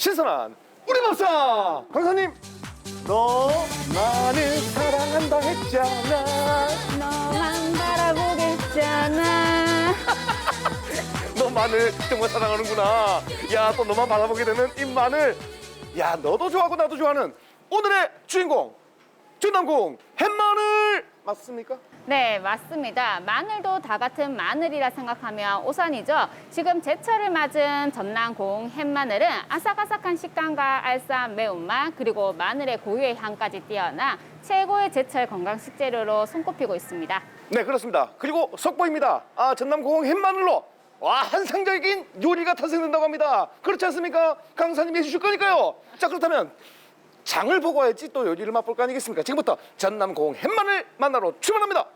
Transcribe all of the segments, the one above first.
신선한 우리 밥상 강사님! 너 나를 사랑한다 했잖아. 너만 바라보겠잖아. 너 마늘 정말 사랑하는구나. 야 또 너만 바라보게 되는 이 마늘. 야 너도 좋아하고 나도 좋아하는 오늘의 주인공 전남공 햇마늘. 맞습니까? 네, 맞습니다. 마늘도 다 같은 마늘이라 생각하면 오산이죠. 지금 제철을 맞은 전남공 햇마늘은 아삭아삭한 식감과 알싸한 매운맛 그리고 마늘의 고유의 향까지 뛰어나 최고의 제철 건강 식재료로 손꼽히고 있습니다. 네 그렇습니다 그리고 속보입니다 아 전남공 햇마늘로 와 한상적인 요리가 탄생된다고 합니다 그렇지 않습니까? 강사님이 해주실 거니까요 자 그렇다면 장을 보고 와야지 또 요리를 맛볼 거 아니겠습니까? 지금부터 전남공 햇마늘 만나러 출발합니다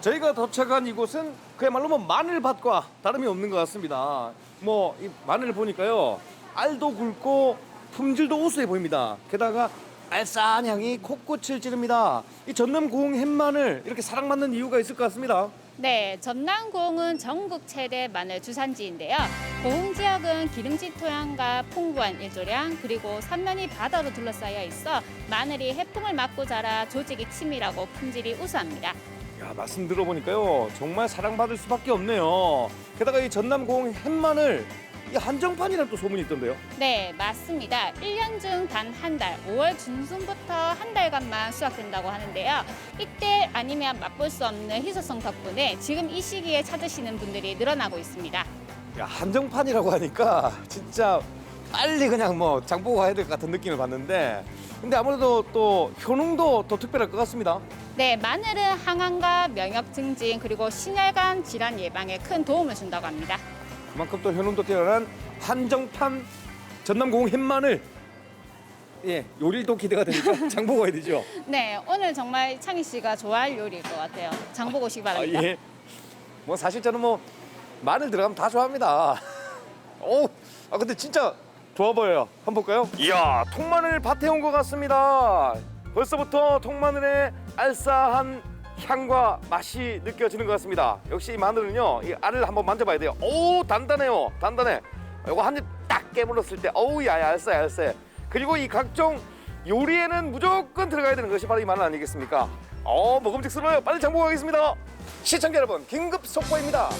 저희가 도착한 이곳은 그야말로 뭐 마늘밭과 다름이 없는 것 같습니다. 뭐 이 마늘을 보니까요 알도 굵고 품질도 우수해 보입니다. 게다가 알싸한 향이 코끝을 찌릅니다. 이 전남 고흥 햇마늘 이렇게 사랑받는 이유가 있을 것 같습니다. 네, 전남공은 전국 최대 마늘 주산지인데요. 고흥 지역은 기름지 토양과 풍부한 일조량 그리고 삼면이 바다로 둘러싸여 있어 마늘이 해풍을 맞고 자라 조직이 치밀하고 품질이 우수합니다. 야 말씀 들어보니까요 정말 사랑받을 수밖에 없네요. 게다가 이 전남 고흥 햇마늘 이 한정판이라는 또 소문이 있던데요. 네, 맞습니다. 1년 중 단 한 달, 5월 중순부터 한 달간만 수확된다고 하는데요. 이때 아니면 맛볼 수 없는 희소성 덕분에 지금 이 시기에 찾으시는 분들이 늘어나고 있습니다. 야 한정판이라고 하니까 진짜 빨리 그냥 뭐 장보고 가야 될 것 같은 느낌을 받는데 근데 아무래도 또 효능도 더 특별할 것 같습니다. 네, 마늘은 항암과 면역 증진 그리고 신혈관 질환 예방에 큰 도움을 준다고 합니다. 그만큼 또 효능도 뛰어난 한정판 전남공 햇마늘 예 요리를 또 기대가 되니까 장 보고 가야 되죠. 네, 오늘 정말 창희 씨가 좋아할 요리일 것 같아요. 장 보고 오시기 바랍니다. 아, 예. 뭐 사실 저는 뭐 마늘 들어가면 다 좋아합니다. 오, 아 근데 진짜 좋아 보여요. 한번 볼까요? 이야, 통마늘 밭에 온 것 같습니다. 벌써부터 통마늘의 알싸한 향과 맛이 느껴지는 것 같습니다. 역시 이 마늘은요, 이 알을 한번 만져봐야 돼요. 오, 단단해요, 단단해. 이거 한 입 딱 깨물었을 때, 어우, 야, 알싸, 알싸. 그리고 이 각종 요리에는 무조건 들어가야 되는 것이 바로 이 마늘 아니겠습니까? 어, 먹음직스러워요. 빨리 장보고 가겠습니다. 시청자 여러분, 긴급 속보입니다.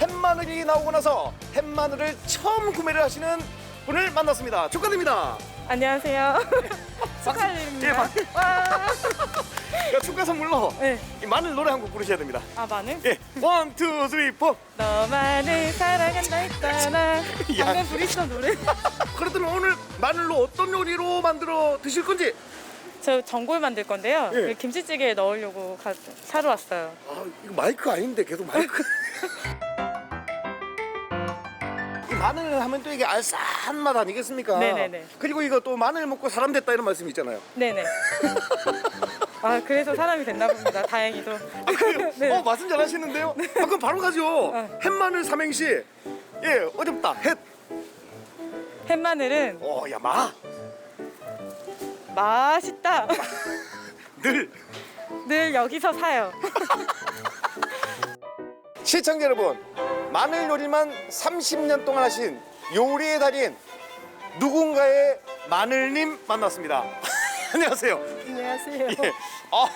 햇마늘이 나오고 나서 햇마늘을 처음 구매를 하시는 분을 만났습니다. 축하드립니다. 안녕하세요. 예, 축하드립니다. 박- 와. 야, 축하 선물로 네. 이 마늘 노래 한 곡 부르셔야 됩니다. 아 마늘? 예, 원, 투, 쓰리, 포. 너만을 사랑한다 했잖아. 야. 방금 부르시던 노래. 그렇다면 오늘 마늘로 어떤 요리로 만들어 드실 건지. 저 전골 만들 건데요. 예. 그 김치찌개에 넣으려고 가, 사러 왔어요. 아, 이거 마이크 아닌데 계속 마이크. 이 마늘 하면 또 이게 알싸한 맛 아니겠습니까? 네네네. 그리고 이거 또 마늘 먹고 사람 됐다 이런 말씀 있잖아요. 네네. 아 그래서 사람이 됐나 봅니다. 다행히도. 아, 그래요? 네. 어, 말씀 잘 하시는데요? 아, 그럼 바로 가죠. 네. 햇마늘 삼행시. 예, 어렵다. 햇. 햇마늘은 어, 야, 마. 맛있다. 늘. 늘 여기서 사요. 시청자 여러분, 마늘 요리만 30년 동안 하신 요리의 달인 누군가의 마늘님 만났습니다. 안녕하세요. 안녕하세요. 예. 아,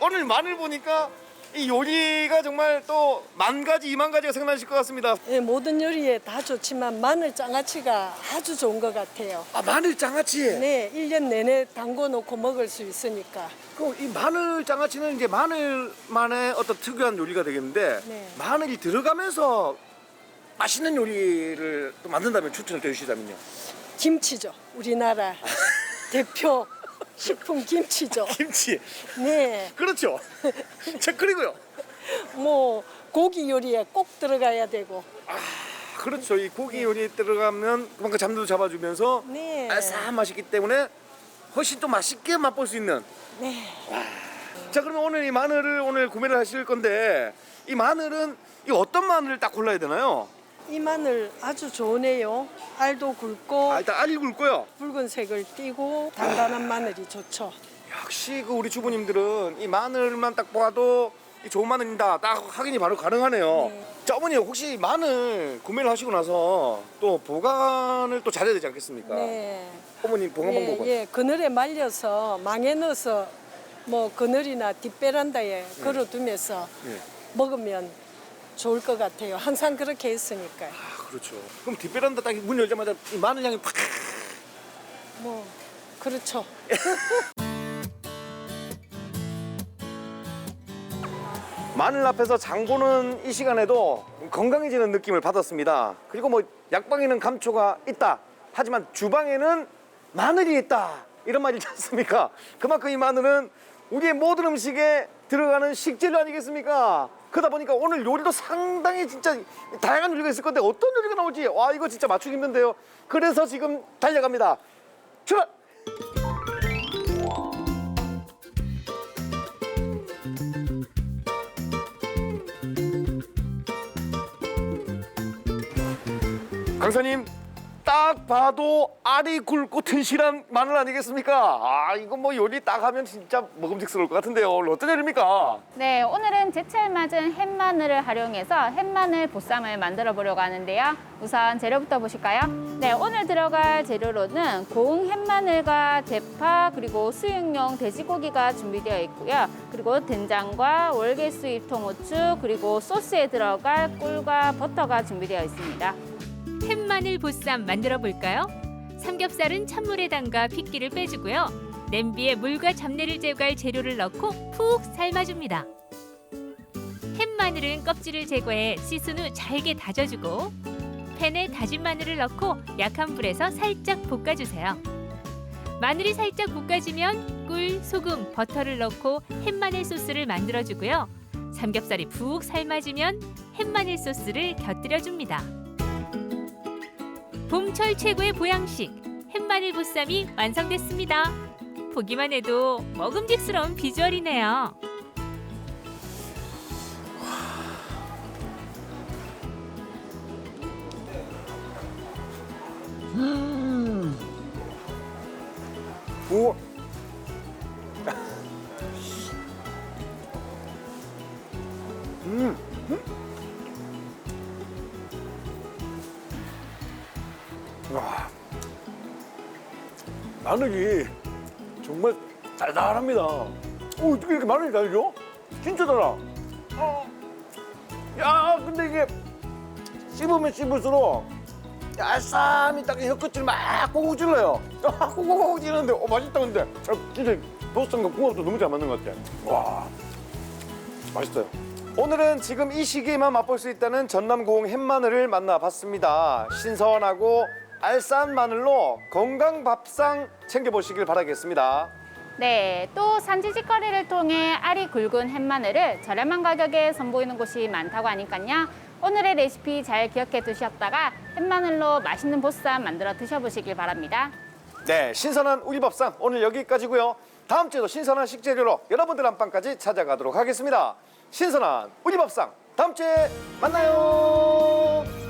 오늘 마늘 보니까 이 요리가 정말 또 만 가지, 이만 가지가 생각나실 것 같습니다. 예, 모든 요리에 다 좋지만 마늘 장아찌가 아주 좋은 것 같아요. 아, 마늘 장아찌. 네, 일 년 내내 담궈 놓고 먹을 수 있으니까. 그럼 이 마늘 장아찌는 이제 마늘만의 어떤 특유한 요리가 되겠는데 네. 마늘이 들어가면서 맛있는 요리를 또 만든다면 추천을 해주시다면요. 김치죠. 우리나라 대표 식품 김치죠. 김치. 네, 그렇죠. 자, 그리고요. 뭐 고기 요리에 꼭 들어가야 되고. 그렇죠. 이 고기 요리에 들어가면 그만큼 잠도 잡아주면서 네. 알싸한 맛이기 때문에 훨씬 또 맛있게 맛볼 수 있는. 네, 자, 그러면 오늘 이 마늘을 오늘 구매를 하실 건데 이 마늘은 이 어떤 마늘을 딱 골라야 되나요? 이 마늘 아주 좋네요. 알도 굵고 아, 일단 알이 굵고요. 붉은색을 띠고 단단한 마늘이 좋죠. 역시 그 우리 주부님들은 이 마늘만 딱 봐도 이 좋은 마늘입니다. 딱 확인이 바로 가능하네요. 자 어머니 혹시 마늘 구매를 하시고 나서 또 보관을 또 잘해야 되지 않겠습니까? 네. 어머니 보관 예, 방법은? 예, 그늘에 말려서 망에 넣어서 뭐 그늘이나 뒷베란다에 걸어두면서 예. 먹으면 좋을 것 같아요. 항상 그렇게 했으니까요. 아 그렇죠. 그럼 뒷베란다 딱 문 열자마자 이 마늘 향이 팍 뭐 그렇죠. 마늘 앞에서 장 보는 이 시간에도 건강해지는 느낌을 받았습니다. 그리고 뭐 약방에는 감초가 있다. 하지만 주방에는 마늘이 있다. 이런 말이 있지 않습니까? 그만큼 이 마늘은 우리의 모든 음식에 들어가는 식재료 아니겠습니까? 그러다 보니까 오늘 요리도 상당히 진짜 다양한 요리가 있을 건데 어떤 요리가 나올지 와 이거 진짜 맞추기 힘든데요. 그래서 지금 달려갑니다. 출발! 강사님 딱 봐도 알이 굵고 튼실한 마늘 아니겠습니까? 아 이거 뭐 요리 딱 하면 진짜 먹음직스러울 것 같은데요. 오늘 어떤 요리입니까? 네, 오늘은 제철 맞은 햇마늘을 활용해서 햇마늘 보쌈을 만들어 보려고 하는데요. 우선 재료부터 보실까요? 네, 오늘 들어갈 재료로는 고운 햇마늘과 대파 그리고 수육용 돼지고기가 준비되어 있고요. 그리고 된장과 월계수 잎 통 후추 그리고 소스에 들어갈 꿀과 버터가 준비되어 있습니다. 햇마늘 보쌈 만들어 볼까요? 삼겹살은 찬물에 담가 핏기를 빼주고요. 냄비에 물과 잡내를 제거할 재료를 넣고 푹 삶아줍니다. 햇마늘은 껍질을 제거해 씻은 후 잘게 다져주고 팬에 다진 마늘을 넣고 약한 불에서 살짝 볶아주세요. 마늘이 살짝 볶아지면 꿀, 소금, 버터를 넣고 햇마늘 소스를 만들어주고요. 삼겹살이 푹 삶아지면 햇마늘 소스를 곁들여줍니다. 봄철 최고의 보양식 햇마늘 보쌈이 완성됐습니다. 보기만 해도 먹음직스러운 비주얼이네요. 오. 마늘이 정말 달달합니다. 오, 어떻게 이렇게 마늘이 달죠? 진짜 달아. 어. 야, 근데 이게 씹으면 씹을수록 알싸함이 딱 혀 끝을 막 꽁꽁 찔러요. 꽁꽁꽁 찌르는데 어, 맛있다 근데 아, 진짜 보쌈과 궁합도 너무 잘 맞는 것 같아. 와 맛있어요. 오늘은 지금 이 시기에만 맛볼 수 있다는 전남고흥 햇마늘을 만나봤습니다. 신선하고 알싸한 마늘로 건강 밥상 챙겨보시길 바라겠습니다. 네, 또 산지직거래를 통해 알이 굵은 햇마늘을 저렴한 가격에 선보이는 곳이 많다고 하니까요. 오늘의 레시피 잘 기억해 두셨다가 햇마늘로 맛있는 보쌈 만들어 드셔보시길 바랍니다. 네, 신선한 우리 밥상 오늘 여기까지고요. 다음 주에도 신선한 식재료로 여러분들 안방까지 찾아가도록 하겠습니다. 신선한 우리 밥상 다음 주에 만나요.